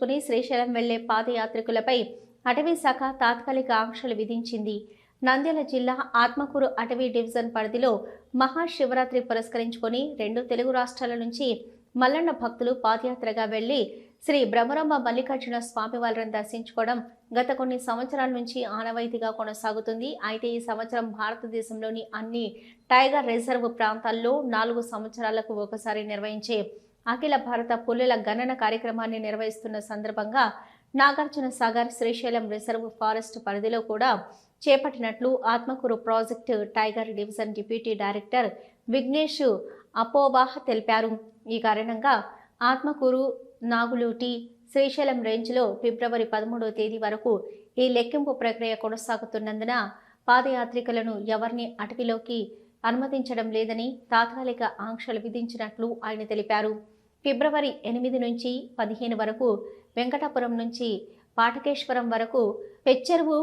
పురస్కరించుకుని శ్రీశైలం వెళ్ళే పాదయాత్రికులపై అటవీ శాఖ తాత్కాలిక ఆంక్షలు విధించింది. నంద్యాల జిల్లా ఆత్మకూరు అటవీ డివిజన్ పరిధిలో మహాశివరాత్రి పురస్కరించుకొని రెండు తెలుగు రాష్ట్రాల నుంచి మల్లన్న భక్తులు పాదయాత్రగా వెళ్ళి శ్రీ బ్రహ్మరంభ మల్లికార్జున స్వామి వారిని దర్శించుకోవడం గత కొన్ని సంవత్సరాల నుంచి ఆనవాయితీగా కొనసాగుతుంది. అయితే ఈ సంవత్సరం భారతదేశంలోని అన్ని టైగర్ రిజర్వ్ ప్రాంతాల్లో నాలుగు సంవత్సరాలకు ఒకసారి నిర్వహించే అఖిల భారత పులుల గణన కార్యక్రమాన్ని నిర్వహిస్తున్న సందర్భంగా నాగార్జున సాగర్ శ్రీశైలం రిజర్వ్ ఫారెస్ట్ పరిధిలో కూడా చేపట్టినట్లు Atmakur project tiger division deputy director Vignesh అపోవాహ తెలిపారు. ఈ కారణంగా ఆత్మకూరు నాగులూటి శ్రీశైలం రేంజ్లో ఫిబ్రవరి పదమూడవ తేదీ వరకు ఈ లెక్కింపు ప్రక్రియ కొనసాగుతున్నందున పాదయాత్రికులను ఎవరిని అటవీలోకి అనుమతించడం లేదని తాత్కాలిక ఆంక్షలు విధించినట్లు ఆయన తెలిపారు. ఫిబ్రవరి ఎనిమిది నుంచి పదిహేను వరకు వెంకటాపురం నుంచి పాటకేశ్వరం వరకు పెచ్చెరువు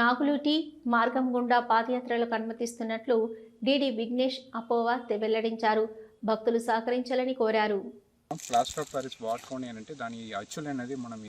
నాగులూటి మార్గం గుండా పాదయాత్రలకు అనుమతిస్తున్నట్లు డిడి విఘ్నేష్ అపోవా వెల్లడించారు. భక్తులు సహకరించాలని కోరారు. ప్లాస్టర్ ఆఫ్ ప్యారిస్ వాడుకోండి అని అంటే దాని అచ్చులు అనేది మనం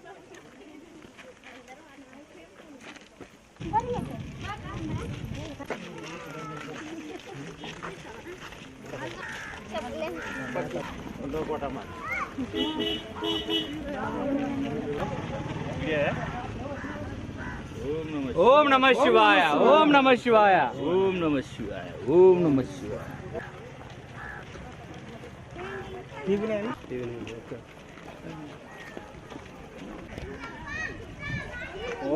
ఓం నమ శివాయ ఓం నమ శివాయ. ఓం నమ శివాయ ఓం నమ శివాయ. ఓ